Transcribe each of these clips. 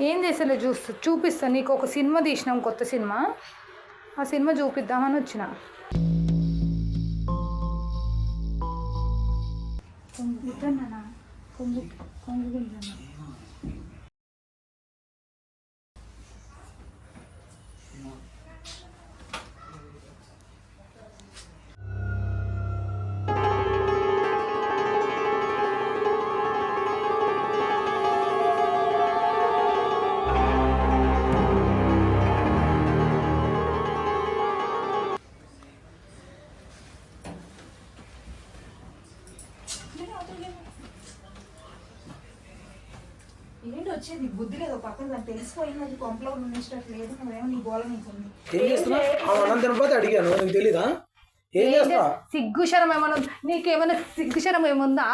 ఏం చేసలే చూస్తా చూపిస్తా నీకు ఒక సినిమా తీసినాం కొత్త సినిమా. ఆ సినిమా చూపిద్దామని వచ్చిన. ఏంటి వచ్చేది? బుద్ధి లేదు. పక్కన నాకు తెలిసిపోయింది. అది కొంపలో ఉండేటట్టు లేదు. నువ్వేమో నీ గోల నీకుంది ఏం చేస్తున్నా అనంతరం పోతే అడిగాను. నీకు తెలీదా? ఏం చేస్తా సిగ్గు శరం ఏమన్నా ఉందా? నీకేమైనా సిగ్గు శరం ఏముందా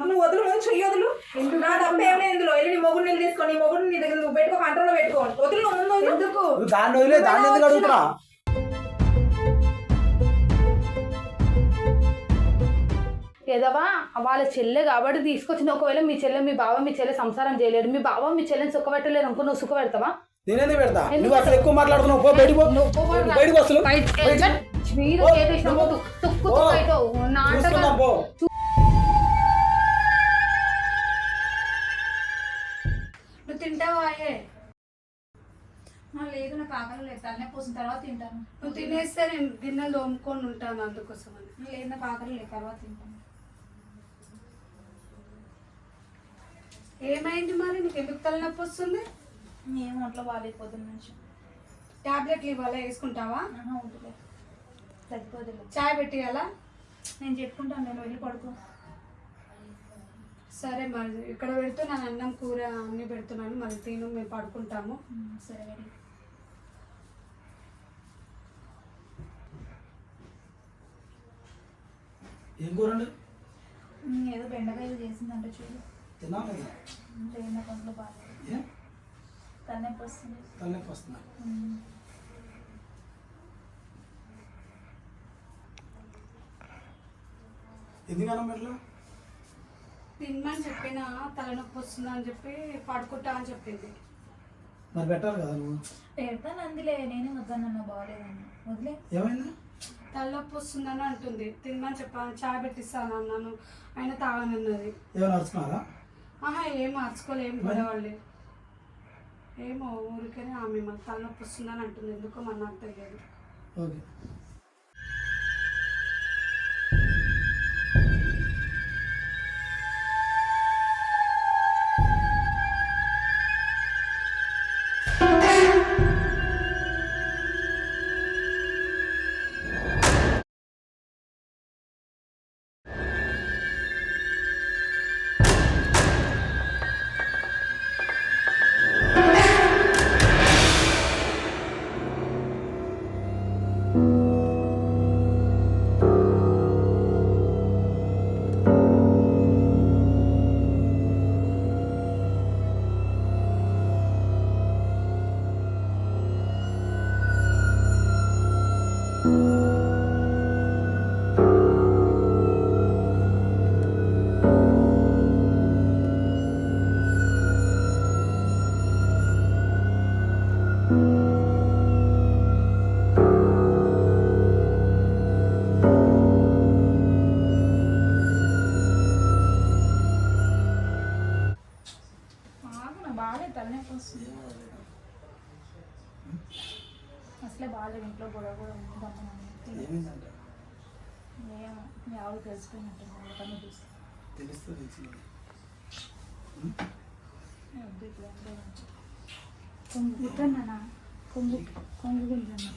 నువ్వు వదులు ముందు చెయ్యి వదులు. నా డబ్బు ఏమైనా ఇందులో? వెళ్ళి నీ మొగుడు నీళ్ళు తీసుకో. నీ మొగుడు నీ దగ్గర నువ్వు పెట్టుకో కంట్రోల్ పెట్టుకో. వదులు నువ్వు ముందు. ఎందుకు? నువ్వు దాన్ని వదిలే దాన్ని ఎందుకు అడుగుతున్నా ఏదవా వాళ్ళ చెల్లె కాబట్టి తీసుకొచ్చిన ఒకవేళ మీ చెల్లె మీ బావ మీ చెల్లె సంసారం చేయలేడు మీ బావ మీ చెల్లెని సుఖపెట్టలేరు అనుకో నువ్వు సుఖ పెడతావా? నేనేందుకు పెడతా? నువ్వు అసలు ఎక్కువ మాట్లాడుతున్నావు. పో బయటికి పో. బయటికి. మీరు నాటకం. అయ్యే? లేదు నాకు ఆకలి లేదు. తల్లే పోసిన తర్వాత తింటాను. నువ్వు తినేస్తే నేను గిన్నెలు తోముకొని ఉంటాను అందుకోసమని. లేదు నాకు ఆకలి లేదు. తర్వాత తింటాను. ఏమైంది మరి? నీకు ఎందుకు తలనొప్పి వస్తుంది? ఏం ఒంట్లో బాగాలేకపోతుంది నుంచి టాబ్లెట్లు ఇవ్వాలా? వేసుకుంటావా? వద్దులే. చాయ్ పెట్టియాలా? నేను చెప్పుకుంటాను నేను వెళ్ళి పడుకో. సరే మరి ఇక్కడ పెడుతూ నేను అన్నం కూర అన్ని పెడుతున్నాను. మరి తిను మేము పడుకుంటాము. సరే వెళ్ళి. ఏం ఉమ్, ఏదో బెండకాయలు చేసిందంట చూడు. తలనొప్పి వస్తుంది. తలనొప్పి. ఎందుకన్నా మెట్ల? తినమని చెప్పిన తలనొప్పి వస్తుంది అని చెప్పి పడుకుంటా అని చెప్పింది. మరి పెట్టాలి కదా నువ్వు? పెడతాను అందులే నేనే వద్దన్నా బాగాలేదని వదిలే. ఏమైంది? తలనొప్పి వస్తుందని అంటుంది. తినమని చెప్పాను చాయ్ పెట్టిస్తాను అన్నాను. అయినా తాగనన్నది. ఏమైనా అరుచుకున్నారా ఆహా ఏం మార్చుకోలే ఏం గొడవలే ఏమో ఊరికనే ఆమె మన తలనొప్పి వస్తుందని అంటుంది. ఎందుకో మన నాకు తెలియదు. ఓకే. అసలే బాగాలేదు ఇంట్లో గొడవ కూడా ఉంది గమ్మని ఏమైందంటే? ఏమో మీ ఆవిడ తెలిసిపోయినట్టుంది వాళ్ళకన్నా చూసి తెలుస్తూ తెలిసింది. వద్దు ఇప్పుడు అంటే మంచిది. కొంగు కొంగు కొంగు గుంజన్నా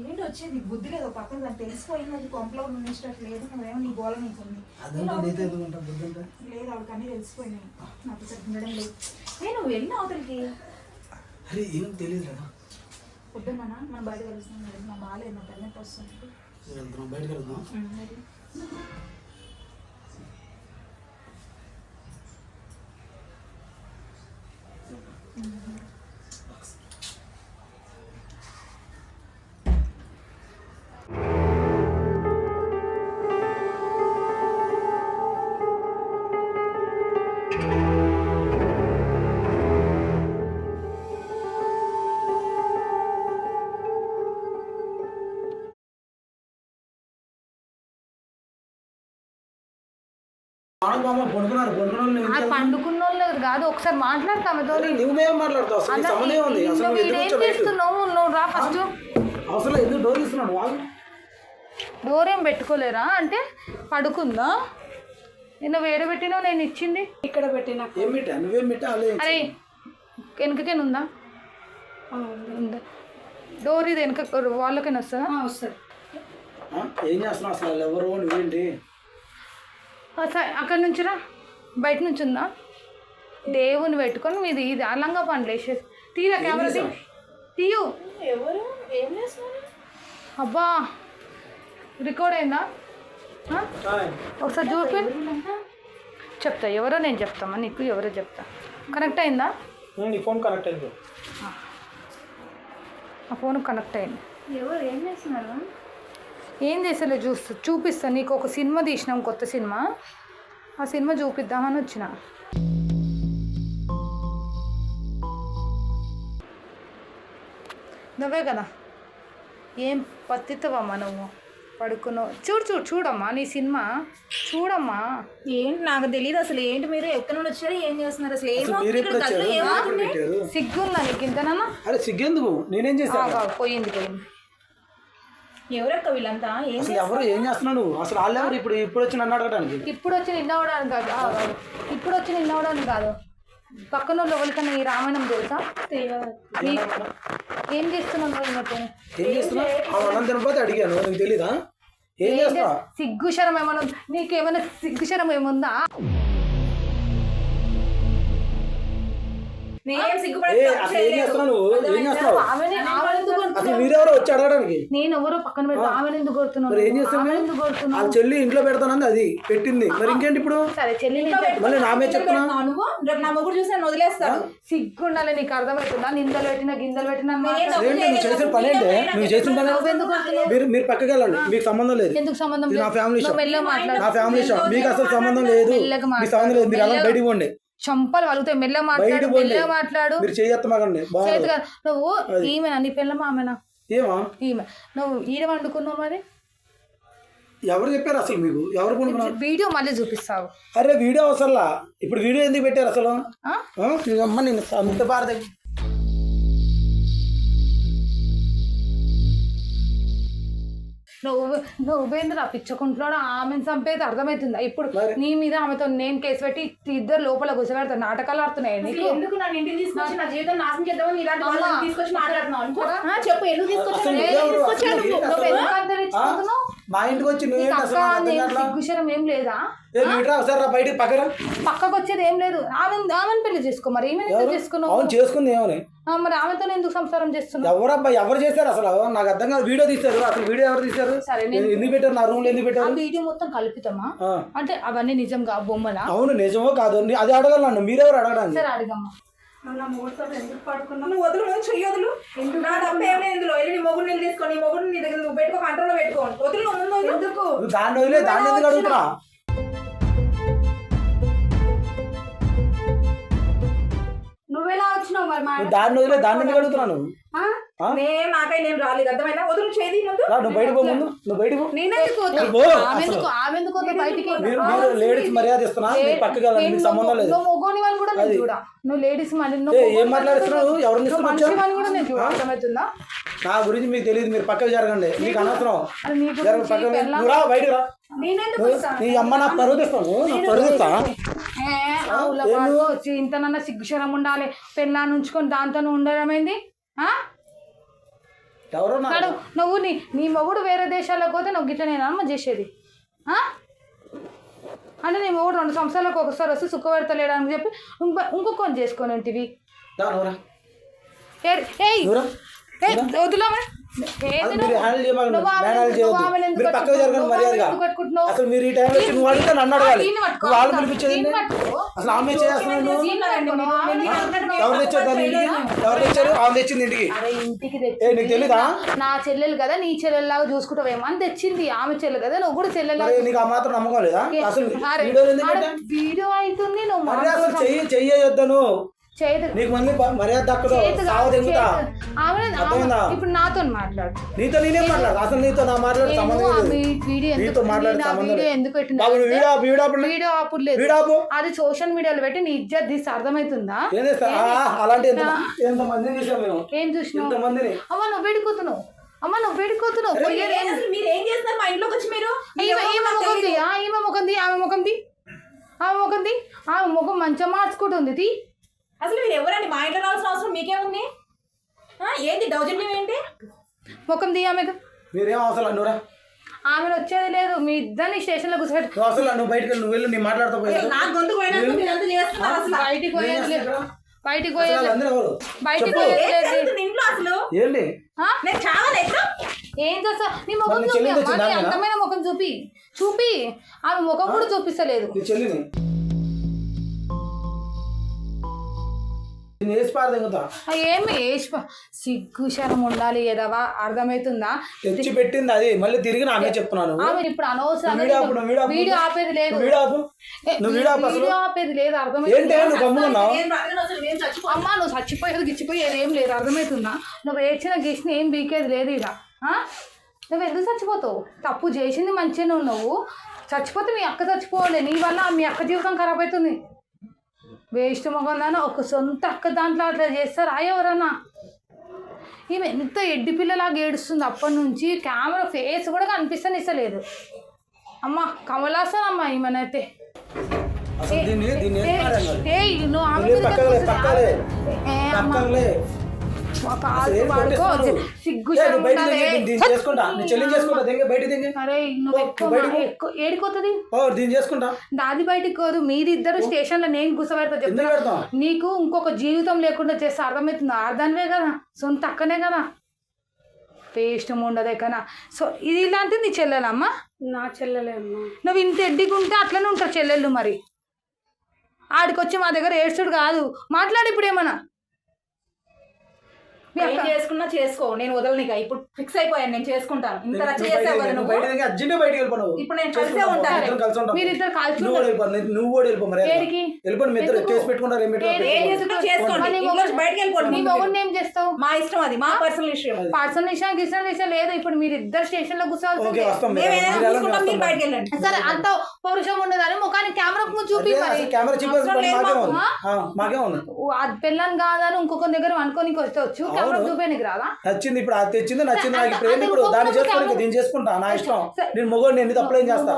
ఏంటి వచ్చేది బుద్ధి లేదు. పక్కన దానికి తెలిసిపోయింది. అది కొంపలో లేదు. నువ్వేమో నీ గోల నీకుంది లేదు ఆవిడకి అన్నీ తెలిసిపోయినాయి. నాకు సరిగ్గా ఉండడం లేదు. ఏ నువ్వు వెళ్ళిన అవతలికి? అరే ఏం తెలియదు కదా పొద్దున్న మనం బయట కలుస్తున్నాం నా బాగాలేదు నా వస్తుంది. బయటకు ఆమెతో నువ్వేం మాట్లాడతావు? సంబంధం ఉంది అసలు నువ్వు? చేస్తున్నావు? నువ్వు రా ఫస్ట్. అసలు ఎందుకు డోర్ ఇస్తున్నాడు వాళ్ళు డోర్ ఏం పెట్టుకోలేరా? అంటే పడుకుందా? నిన్న వేడి పెట్టినావు నేను ఇచ్చింది. ఇక్కడ పెట్టిన. ఏం పెట్టా? నువ్వేం పెట్టా? అలే అరే వెనకకేనా ఉందా? ఉందా. డోర్ ఇది వెనక వాళ్ళకైనా వస్తుందా? వస్తుంది. ఏం చేస్తున్నావు అసలు? ఎవరు? నువ్వేంటి? ఆ, సరే అక్కడి నుంచి రా. బయట నుంచి ఉందా? దేవుని పెట్టుకొని మీది ఇది అలంగా పండ్లు వేసేసి తీరా కెమెరా తీ తీయు. ఎవరు? ఏం చేస్తున్నారు? అబ్బా! రికార్డ్ అయిందా? ఆ? ఒకసారి చూపి. చెప్తా ఎవరో నేను చెప్తామా? నీకు ఎవరో చెప్తా. కనెక్ట్ అయిందా? నీ ఫోన్ కనెక్ట్ అయింది. ఆ. ఫోన్ కనెక్ట్ అయింది. ఎవరు? ఏం చేస్తున్నారు? ఏం చేసేలే చూస్తా. చూపిస్తా నీకు ఒక సినిమా తీసినాం కొత్త సినిమా. ఆ సినిమా చూపిద్దామని వచ్చిన. నువ్వే కదా. ఏం పత్తితవమ్మా నువ్వు? పడుకున్నావు. చూడు చూడు చూడమ్మా నీ సినిమా. చూడమ్మా. ఏంటి నాకు తెలియదు అసలు. ఏంటి మీరు ఎక్కడి నుండి వచ్చారు? ఏం చేస్తున్నారు? అసలు ఏం అసలు మీరు ఎప్పుడు వచ్చారు మీరు ఎప్పుడు పెట్టారు సిగ్గుందా నీకు ఇంతనన్నా? అరే సిగ్గెందుకు? నేనేం ఆగు, పోయింది పోయింది. ఎవరక్క వీళ్ళంతా? ఏం ఎవరు ఏం చేస్తున్నావు నువ్వు? అసలు వాళ్ళు ఎవరు ఇప్పుడు ఇప్పుడు వచ్చి నన్ను అడగడానికి ఇప్పుడు వచ్చి నిన్న అవడానికి కాదు. ఇప్పుడు వచ్చి నిన్న అవడానికి కాదు. పక్కన వాళ్ళు ఎవరికన్నా ఈ రామాయణం తెలుసా? నీ- ఏం ఆ అన్నం తినకపోతే అడిగాను నీకు తెలీదా? ఏం చేస్తా- సిగ్గు శరం ఏమైనా? నీకేమైనా సిగ్గు శరం ఏముందా? మీరెవరో వచ్చి అడగడానికి? నేను ఎవరో పక్కన పెడతా ఎందుకు ఏం కొడుతున్నావు? వాళ్ళ చెల్లి ఇంట్లో పెడతానంది అది పెట్టింది. మరి ఇంకేంటి ఇప్పుడు? సరే చెల్లి నేను. మళ్ళీ నామే చెప్తున్నా నువ్వు? రేపు నా మొగుడు చూసి నన్ను వదిలేస్తాడు సిగ్గుండాలి నీకు అర్థమవుతుందా? నిందలు పెట్టిన గిందలు పెట్టిన నేనేం నువ్వు చేసిన పని ఏంటి? నువ్వు చేసిన పని? మీరు మీరు పక్కకి వెళ్ళండి. మీకు సంబంధం లేదు. ఎందుకు సంబంధం నా ఫ్యామిలీ నా ఫ్యామిలీ మీకు అసలు సంబంధం లేదు. మీ సంబంధం లేదు. మీరు అలా బయటికి పోండి. చంపలు వలుగుతాయి మెల్లగా మాట్లాడు మెల్లగా మాట్లాడు. చేతిగా నువ్వు ఈమెనా? నీ పిల్లమా ఆమెనా? ఏమా? ఈమె. నువ్వు ఈడ వండుకున్నావు మరి? ఎవరు చెప్పారు అసలు మీకు? ఎవరు వీడియో మళ్ళీ చూపిస్తావు. అరే వీడియో అవసరంలా? ఇప్పుడు వీడియో ఎందుకు పెట్టారు అసలు? అమ్మ నేను అంత భారత నువ్వు నువ్వేంద్ర పిచ్చకుంటున్నాడు ఆమెను చంపేది అర్థమవుతుందా ఇప్పుడు? నీ మీద ఆమెతో నేను కేసు పెట్టి ఇద్దరు లోపల కూర్చోబెడతా నాటకాలు ఆడుతున్నాయి. నీకు ఎందుకు నన్ను ఇంటికి తీసుకొచ్చి నా జీవితం నాశనం చేద్దామని ఇలాంటి వాళ్ళని అమ్మా. తీసుకొచ్చి మాట్లాడుతున్నావు అనుకో? ఆ, చెప్పు ఎందుకు నువ్వు? నువ్వు అంతరించుకుంటున్నావు? మా ఇంటికి వచ్చి? సిగ్గుశరం ఏం లేదా? నువ్వు బయటికి పక్కన పక్కకు వచ్చేది ఏం లేదు. ఆమె ఆమెను పెళ్ళి చేసుకో మరి. ఎందుకు చేసుకున్నావు? అవును చేసుకుంది ఏమని? మరి ఆమెతో ఎందుకు సంసారం చేస్తున్నావు? ఎవరబ్బా ఎవరు చేశారు అసలు? నాకు అర్థం కాదు. వీడియో తీశారు. అసలు వీడియో ఎవరు తీశారు? సరే నేను ఎందుకు పెట్టారు? నా రూమ్లో ఎందుకు ఆ పెట్టారు వీడియో మొత్తం కలుపుతామా. అంటే అవన్నీ నిజంగా బొమ్మలా? అవును నిజమో కాదు? అది అడగలను మీరెవరు అడగడానికి? సరే అడిగమ్మా. నా మూడుతో ఎందుకు పడుకున్నావు? నువ్వు వదులు చెయ్యి వదులు. నా ఇందులో. వెళ్ళి నీ మొగుడు నీళ్ళు తీసుకో. నీ మొగుడు నీ దగ్గర నువ్వు పెట్టుకో కంట్రోల్ పెట్టుకో. వదులు నువ్వు. ఎందుకు నువ్వు దాన్ని వదిలే దాన్ని ఎందుకు అడుగుతున్నా నువ్వెలా వచ్చినావు మరి మా నువ్వు దాన్ని వదిలే దాన్ని ఎందుకు అడుగుతున్నాను? నేను నాకై నేను రాలేదు. అర్థమైనా వదులు చేది నువ్వు బయటకు పో ముందు. నువ్వు బయటకు. నేనెందుకు బయటికి? మీరు లేడీస్ మర్యాద ఇస్తున్నా మీరు పక్కకి వెళ్ళండి మీకు సంబంధం లేదు. నువ్వు మొగోని వాళ్ళు కూడా నేను చూడ. నువ్వు లేడీస్ మళ్ళీ ఏ, నువ్వు ఏం మాట్లాడుతున్నావు? ఎవరిని నువ్వు ఇస్తున్నావు మనిషి వాళ్ళు కూడా నేను చూడ? అర్థమవుతుందా? నా గురించి మీకు తెలియదు మీరు పక్కకు జరగండి. మీకు అనవసరం. నీ పక్కకు. నువ్వు రా బయటికి రా? నీ అమ్మ నాకు పరువు తెస్తాను పరువు తెస్తా. ఆవుల పాలు వచ్చి ఇంతనన్నా సిగ్గుశరం ఉండాలి. పెళ్ళాన్ని ఉంచుకొని దాంతో ఉండడమైంది నువ్వు నీ నీ మొగుడు వేరే దేశాలకు పోతే నువ్వు గిట్ల నేను అమ్మ చేసేది? అంటే నీ మొగుడు రెండు సంవత్సరాలకు ఒకసారి వస్తే సుఖపెడతలేడు అని చెప్పి ఇంకో ఇంకొకటి చేసుకొని ఉంటివి. దా, మీరు పక్కకు? జరగండి మర్యాదగా? అసలు మీరు ఈ టైంలో వచ్చి నువ్వు అడిగితే నన్ను అడగాలి. నువ్వు వాళ్ళు పిలిపించేది. అసలు ఆమె చేస్తున్నాను. ఎవరు తెచ్చారు దాన్ని ఎవరు తెచ్చారు ఆమె తెచ్చింది ఇంటికి. అరే ఇంటికి ఏ తెచ్చింది. నీకు తెలీదా? నా చెల్లెలు కదా నీ చెల్లెల్లాగా చూసుకుంటావేమో అని తెచ్చింది. ఆమె చెల్లెలు కదా నువ్వు కూడా చెల్లెల్లాగా మరి నీకు ఆ మాత్రం నమ్మకం లేదా? అసలు? వీడియో అవుతుంది నువ్వు అసలు. చెయ్యి చెయ్యొద్దను నీకు మర్యాద దక్కదు. సావ ఇప్పుడు నాతో మాట్లాడు. నీతో నేనేం మాట్లాడు అసలు నీతో నా మాట్లాడే సంబంధం లేదు. ఎందుకు నీతో మాట్లాడే నేను ఆ సంబంధం వీడియో లేదు. ఎందుకు పెట్టినా బాబు నువ్వు అంటే వీడియో ఆపు, వీడియో ఆపు. వీడియో ఆపులేదు వీడియో ఆపు. అది సోషల్ మీడియాలో పెట్టి నీ ఇజ్జత్ తీసి అర్థమవుతుందా? ఏం చేస్తా? అలాంటి ఎంత ఎంతమందిని చూసాం మేము ఏం అమ్మ నువ్వు వేడుకోతున్నావు అమ్మ నువ్వు వేడుకోతున్నావు మీరు ఏం చేస్తున్నారు? మా ఇంట్లోకి వచ్చి మీరు? ఈమె ఈమె ముఖంది ఆ, ఈమె ముఖంది ఆమె ముఖంది ఆమె ముఖంది ఆమె ముఖం మంచిగా మార్చుకుంటుంది. తీ. అసలు మీరు ఎవరండి? మా ఇంట్లో రావాల్సిన అవసరం మీకేముంది ఆ, ఏంటి దౌర్జన్యం ఏంటి? ముఖం తీ ఆమెకు. మీరేం అవసరం నువ్వు రా ఆమెను వచ్చేది లేదు. మీ ఇద్దరిని స్టేషన్లో కూర్చోబెట్టి. నువ్వు అసలు నువ్వు బయటకు వెళ్ళి, నువ్వు వెళ్ళి నీ మాట్లాడుతూ పోయి నా గొంతు మీరు చేస్తున్నారు అసలు బయటికి పోయేది లేదు. బయటికి పోయేది బయటికి. పోయేది ఇంట్లో అసలు? ఏంటి? నేను చాలా ఎట్లా ఏం చేస్తా? నీ ముఖం చూపి? అందమైన ముఖం చూపి. చూపి. ఆమె ముఖం కూడా చూపిస్తలేదు. నేను వేసి ఆ, ఏమి? ఏష్ సిగ్గు శరం ఉండాలి ఏదవా అర్థమవుతుందా తెచ్చి పెట్టింది అది. మళ్ళీ తిరిగి నాకే చెప్తున్నాను ఆమె ఇప్పుడు అనవసరంగా వీడియో ఆపు, నువ్వు వీడియో ఆపు. వీడియో ఆపేది లేదు. నువ్వు వీడియో ఆపు. నువ్వు వీడియో ఆపు అసలు. వీడియో ఆపేది లేదు ఏంటి అర్థమవుతుందా నువ్వు గమ్ముకున్నావు నేను బ్రతకను అసలు నేను చచ్చిపో అమ్మా నువ్వు చచ్చిపోయేది గిచ్చిపోయేది ఏం లేదు అర్థమవుతుందా నువ్వు ఏడ్చిన గీసిన ఏం బీకేది లేదు ఇలా నువ్వు ఎందుకు చచ్చిపోతావు? తప్పు చేసింది మంచిగానే ఉన్నావు చచ్చిపోతే మీ అక్క చచ్చిపోవాలి. నీ వల్ల మీ అక్క జీవితం ఖరాబ్ అవుతుంది. వేస్ట్ మొగందాన ఒక సొంత అక్క దాంట్లో అట్లా చేస్తారా. ఎవరన్నా? ఈమె ఎంత ఎడ్డి పిల్లలాగా ఏడుస్తుంది. అప్పటి నుంచి కెమెరా ఫేస్ కూడా కనిపిస్తనిస్తలేదు. అమ్మ కమలాసన్ అమ్మ ఈమెనైతే. ఏయ్ నువ్వు ఆమె పడుకో, కొట్టేస్తున్నావు? సిగ్గు అరే నువ్వు ఓ, ఎక్కువ ఏడిపోతుంది? దాది బయటికి కోదు మీరిద్దరు స్టేషన్లో నేను కూర్చోబెడతా ఎందుకు చెప్తున్నా పెడతాం నీకు ఇంకొక జీవితం లేకుండా చేస్తే అర్థమవుతుంది. అర్థమే కదా. సొంత అక్కనే కదా. పేస్ట్ ఉండదే కదా సో ఇది ఇలాంటిది నీ చెల్లెలమ్మా? నా చెల్లెలే అమ్మా. నువ్వు ఇంత ఎడ్డిగా ఉంటే అట్లనే ఉంటావు చెల్లెళ్ళు మరి. ఆడికొచ్చి మా దగ్గర ఏడ్చుడు కాదు. మాట్లాడు ఇప్పుడు ఏమన్నా. అక్క చేసుకున్నా చేసుకో నేను వదలనిక ఇప్పుడు ఫిక్స్ అయిపోయాను నేను చేసుకుంటాను. ఇంత రచ్చ నువ్వు చేసావు కదా నువ్వు నువ్వు? ఇప్పుడు నేను కలిసే ఉంటాను. ఇద్దరం కలిసి కలిసి నువ్వు కూడా వెళ్ళిపో నువ్వు మరి ఏడికి? వెళ్ళిపోండి మీ ఇద్దరు? కేసు పెట్టుకుంటారు ఏం పెట్టుకుంటారు చేసుకుంటా చేసుకోండి. బయటకు మొగుడిని ఏం చేస్తావు? మా ఇష్టం అది మా పర్సనల్ విషయం పర్సనల్ విషయం గిసం విషయం లేదు. ఇప్పుడు మీరు ఇద్దరు స్టేషన్లో కూర్చోవాల్సిందే మీరు బయటకు వెళ్ళండి. సరే అంత పౌరుషం ఉండదని ముఖానికి కెమెరా చూపి కెమెరా పెళ్ళని కాదని ఇంకొక దగ్గర అనుకోనికి రాదా నచ్చింది ఇప్పుడు అది తెచ్చింది నచ్చింది నాకు ఇప్పుడు ఇప్పుడు దాన్ని కెమెరా- దీన్ని చేసుకుంటా నా ఇష్టం. నేను మొగోడు నేను తప్పులేం చేస్తా.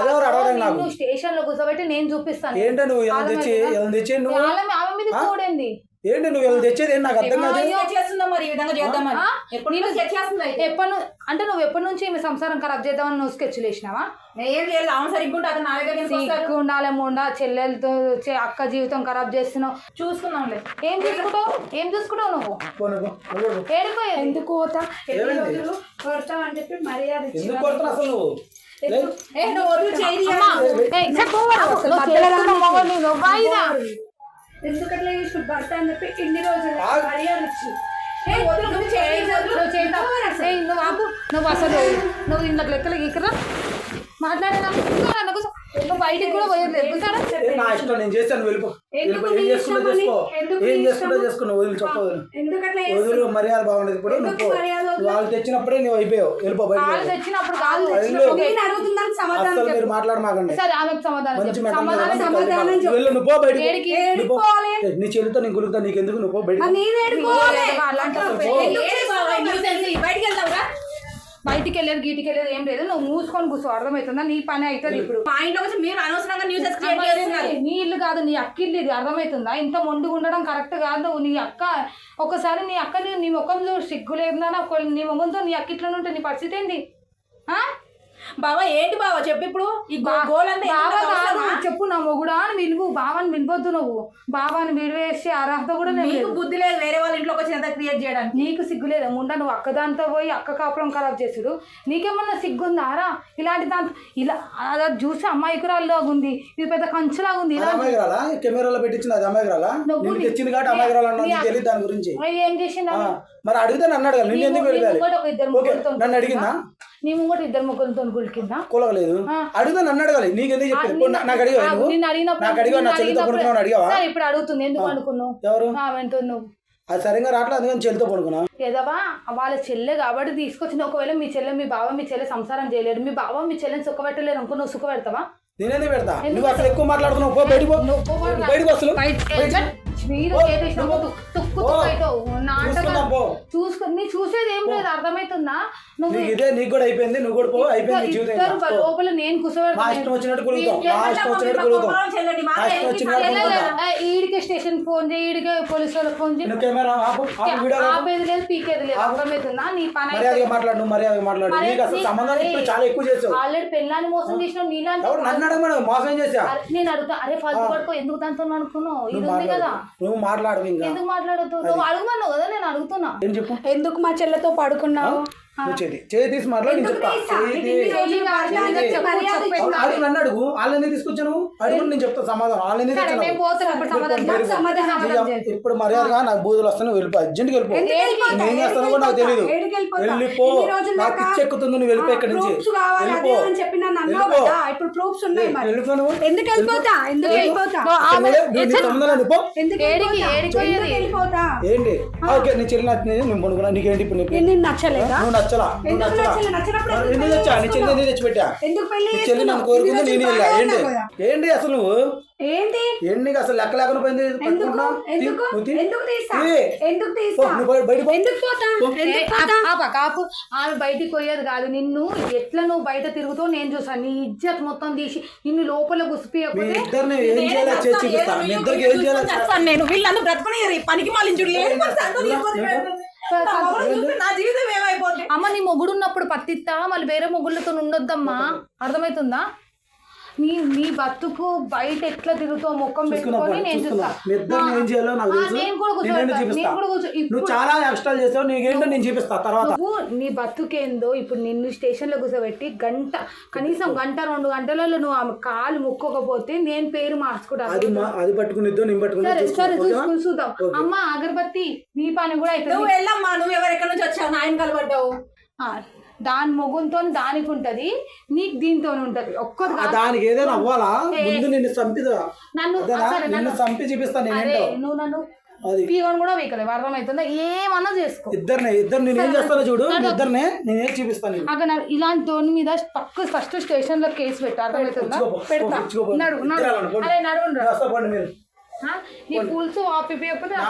అదెవరు అడగడం నాకు? స్టేషన్లో కూర్చోబెట్టి నేను చూపిస్తాను. ఏంటో నువ్వు ఎలా తెచ్చి ఎలా తెచ్చి నువ్వు? ఏంటి నువ్వు ఎలా తెచ్చేది? ఏంటి నాకు అర్థం కాదు. సెట్ చేస్తుందా మరి ఈ విధంగా చేద్దామని. ఆ? ఎప్పుడు ఎప్పటి అంటే నువ్వు ఎప్పటి నుంచి ఈమె సంసారం ఖరాబ్ చేద్దామని నువ్వు వస్తాడు? సిగ్గు ఉండాలి ముండా చెల్లెలతో అక్క జీవితం ఖరాబ్ చేస్తున్నావు. చూసుకుందాంలే. ఏం చూసుకుంటావు? ఏం చూసుకుంటావు నువ్వు. ఏడిపోయేది ఎందుకు పోతా? అని చెప్పి మర్యాద ఎందుకు అసలు నువ్వు. ఏ నువ్వు ఎందుకట్లా చేసిన భర్త అని చెప్పి ఇన్ని రోజులు. మర్యాద ఇచ్చి నువ్వు చేద్దాం. అసలు నువ్వు ఇంట్లో లెక్కలు ఇక్కడ మాట్లాడేదా బయటికి కూడా పోయేది ఎక్కుతారా ఏ, నా ఇష్టం నేను వెళ్ళిపో. ఏం చేసుకుంటా? చేసుకో. ఏం చేసుకుంటా? చేసుకున్నావు వదిలి మర్యాద బాగుండేది ఇప్పుడు నువ్వు? వాళ్ళు తెచ్చినప్పుడే నువ్వు అయిపోయావు. వెళ్ళిపో బయట కాళ్ళు తెచ్చినప్పుడు అసలు మీరు మాట్లాడమాకండి. సరే ఆమెకు సమాధానం మంచి. వెళ్ళు నువ్వు పో నీ చెల్లితో నేను గులుగుతా నీకు ఎందుకు నువ్వు పో బయటికి వెళ్ళేది గీటికి వెళ్ళేది ఏం లేదు. నువ్వు మూసుకొని కూర్చో అర్థమవుతుందా నీ పని అవుతుంది ఇప్పుడు. మా ఇంట్లో వచ్చి మీరు అనవసరంగా క్రియేట్ చేస్తున్నారు. ఇది నీ ఇల్లు కాదు నీ అక్క ఇల్లు ఇది అర్థమవుతుందా ఇంత మొండుగా ఉండడం కరెక్ట్ కాదు. నీ అక్క ఒకసారి నీ అక్క నీ ముఖంలో సిగ్గు లేదునా నీ ముఖంతో నీ అక్క ఇట్లా ఉంటే నీ పరిస్థితి ఏంది? బావా ఏంటి బావా? చెప్పు ఇప్పుడు. ఈ గో- గోల్ అంతా బావ ఎందుకు కాదు, అవసరమా? చెప్పు నా మొగుడా అని విలువు బావాని విలువద్దు నువ్వు. బావాని విలువేసే అర్హత కూడా నేను నీకు. బుద్ధి లేదు వేరే వాళ్ళ ఇంట్లోకి వచ్చి ఎంత క్రియేట్ చేయడానికి? నీకు సిగ్గు లేదా? ముండా నువ్వు అక్క దాంతో పోయి అక్క కాపురం ఖరాబ్ చేసుడు నీకేమన్నా సిగ్గుందారా ఇలాంటి దాంతో ఇలా అలా చూసి అమ్మాయికురాల్లాగా ఉంది ఇది పెద్ద కంచులాగా ఉంది కెమెరాలో అది తెచ్చింది కాబట్టి తెలియదు దాని గురించి. మరి ఏం చేసిందా మరి అడిగితే నన్ను అడగాలి. నిన్ను ఎందుకు ఒక నన్ను అడిగిందా? నీ ముంగట ఇద్దరు ముగ్గురితో గులికిందా? కూలగలేదు. అడిగితే నన్ను అడగాలి. నీకు అడిగినప్పుడు నాకు అడిగావా? నా నిన్ను చెల్లితో అడిగినప్పుడు- పడుకున్నావు అడిగావా? సరే, ఇప్పుడు అడుగుతుంది. ఎందుకు అనుకున్నావు? ఎవరు? ఆమెతో నువ్వు. అది సరిగ్గా రావట్లేదు అందుకని చెల్లితో పడుకున్నా ఎదవా వాళ్ళ చెల్లె కాబట్టి తీసుకొచ్చిన ఒకవేళ మీ చెల్లె మీ బావ మీ చెల్లె సంసారం చేయలేడు మీ బావ మీ చెల్లెని సుఖ పెట్టలేరు అనుకో నువ్వు సుఖ పెడతావా నేనేందుకు పెడతా? నువ్వు అసలు ఎక్కువ మాట్లాడుతున్నావు? బయటికి. బయటికి బయట- మీరు పో, చేసేసిన నువ్వు. తుక్కు పో. తుక్కైతావు నాటకాలు చూసుకుందాం, పో. చూసుకో నీ చూసేది ఏం లేదు అర్థమవుతుందా నువ్వు ఇదే నీకు కూడా అయిపోయింది నువ్వు కూడా పో అయిపోయింది జీవితం. లోపల నేను కులుగుతాం ఈడికే స్టేషన్ ఫోన్ చేయి ఈడికే పోలీసు వాళ్ళకి ఫోన్ చేయి. ఆపేది లేదు పీకేది లేదు అర్థమవుతుందా నీ పని మాట్లాడు మర్యాదగా మాట్లాడు. చాలా ఎక్కువ చేసావు. ఆల్రెడీ పెళ్ళాన్ని మోసం చేసినావు నీలాంటి నన్ను మోసం చేసా నేను అడుగుతా అరే ఫస్ట్ పడుకో ఎందుకు దాంతో అనుకున్నావు? ఇది ఉంది కదా. నువ్వు మాట్లాడు ఇంకా. ఎందుకు మాట్లాడద్దు? నువ్వు అడుగుమన్నావు కదా నేను అడుగుతున్నా. ఏం చెప్పు? ఎందుకు మా చెల్లెతో పడుకున్నావు? నువ్వు చేతి చేతి తీసి మాట్లాడు నేను చెప్తా. అడుగు నన్ను అడుగు. వాళ్ళని తీసుకొచ్చాను? అడుగు నేను చెప్తా సమాధానం. వాళ్ళని తెచ్చాను ఇప్పుడు మర్యాదగా నాకు బూదులు వస్తాను వెళ్ళిపో. అర్జెంట్కి వెళ్ళిపో. ఎందుకు వెళ్ళిపోతా? నేను ఏం చేస్తానో కూడా నాకు తెలియదు? వెళ్ళిపో. నాకు దాకా? పిచ్చి ఎక్కుతుంది నువ్వు వెళ్ళిపో ఇక్కడి నుంచి. ప్రూఫ్స్ కావాలి అదే వెళ్ళిపో. వెళ్ళిపో. ఇప్పుడు ప్రూఫ్స్ ఉన్నాయి నువ్వు ఎందుకు వెళ్ళిపోతా? ఎందుకు వెళ్ళిపోతా? ఏంటి? ఓకే నీ చెల్లి నేను పడుకున్నా. నీకేంటి ఇప్పుడు నీకు నేను నిన్ను నచ్చలేదా? నువ్వు నచ్చలా? నువ్వు ఎందుకు నచ్చలా? నచ్చలే? నచ్చినప్పుడు మరి ఎందుకు ఎందుకు తెచ్చా నీ చెల్లి ఎందుకు తెచ్చి పెట్టా ఎందుకు పెళ్ళి నీ చెల్లి నన్ను చేసుకున్నావు? కోరుకుంది ఇన్ని నేను రోజులు వెళ్ళా బాగానే ఏంటి అసలు నువ్వు? ఏంటి? ఏంటి నీకు అసలు లెక్క లేకుండా పోయింది ఎందుకు? పట్టుకుంటున్నా? తీ, ఎందుకు? నువ్వు తీ. ఎందుకు తీసా తీ. ఎందుకు పో, తీసా నువ్వు బయ- బయటికి పో. ఎందుకు పోతా? ఏ, ఎందుకు పోతా? ఆపు, ఆపు, కాపు ఆమె బయటికి పోయేది కాదు. నిన్ను ఎట్లా నువ్వు బయట తిరుగుతావు నేను చూసాను నీ ఇజ్జత్ మొత్తం తీసి నిన్ను లోపల మీ గుసిపోయకపోతే ఇద్దరిని ఏం చేయాలో చేసి చూపిస్తా. మీ ఇద్దరికి ఏం చేయాలో చేస్తాను నేను. వీళ్ళందరూ పనికి మాలిన చూడు ఏం పడతాను నా జీవితం ఏమైపోతుంది అమ్మ నీ మొగుడు ఉన్నప్పుడు పత్తిత్తా? మళ్ళీ వేరే మొగుళ్ళతో ఉండొద్దమ్మా? అర్థమవుతుందా? నీ నీ బతుకు బయట ఎట్లా తిరుగుతావు ముఖం పెట్టుకొని నేను చూసుకున్నా చూస్తా మీ ఇద్దరిని ఏం చేయాలో నాకు తెలుసు. నేను కూడా నువ్వు ఇప్పుడు చాలా ఎక్స్ట్రా చేసావు నీకేంటో నేను చూపిస్తా తర్వాత. నువ్వు నీ బతుకేందో ఇప్పుడు నిన్ను స్టేషన్లో కూర్చోబెట్టి గంట కనీసం గంట రెండు గంటలలో నువ్వు ఆమె కాలు ముక్కోకపోతే నేను పేరు అది మార్చుకుంటాను అది పట్టుకునిద్దో నేను పట్టుకుని సరే చూద్దాం. అమ్మ అగరబత్తి నీ పని కూడా నువ్వు అవుతుంది వెళ్ళమ్మా నువ్వు ఎవరు ఎక్కడి నుంచి వచ్చావు? నాయన కలబడ్డావు. ఆ, దాని మొగుంతో దానికి ఉంటది నీకు దీంతో ఉంటది. ఒక్కటి ఆ దానికి ఏదైనా అవ్వాలా? ముందు నిన్ను చంపిదా నన్ను నిన్ను చంపి చూపిస్తా అరే నేనేంటో నువ్వు నన్ను అది. పీవన్ కూడా వీకలేవు అర్థమవుతుందా? ఏమన్నా చేసుకో. ఇద్దరిని ఇద్దరు నేను ఏం చేస్తానో చూడు. ఇద్దరిని నేను చూపిస్తాను అక్కడ ఇలాంటి తోని మీద పక్క ఫస్ట్ స్టేషన్లో కేసు పెట్టు. అర్థమవుతుందా? పెడతా. నడు. అరే నడు? నీ పులుసు ఆపి పేరు నా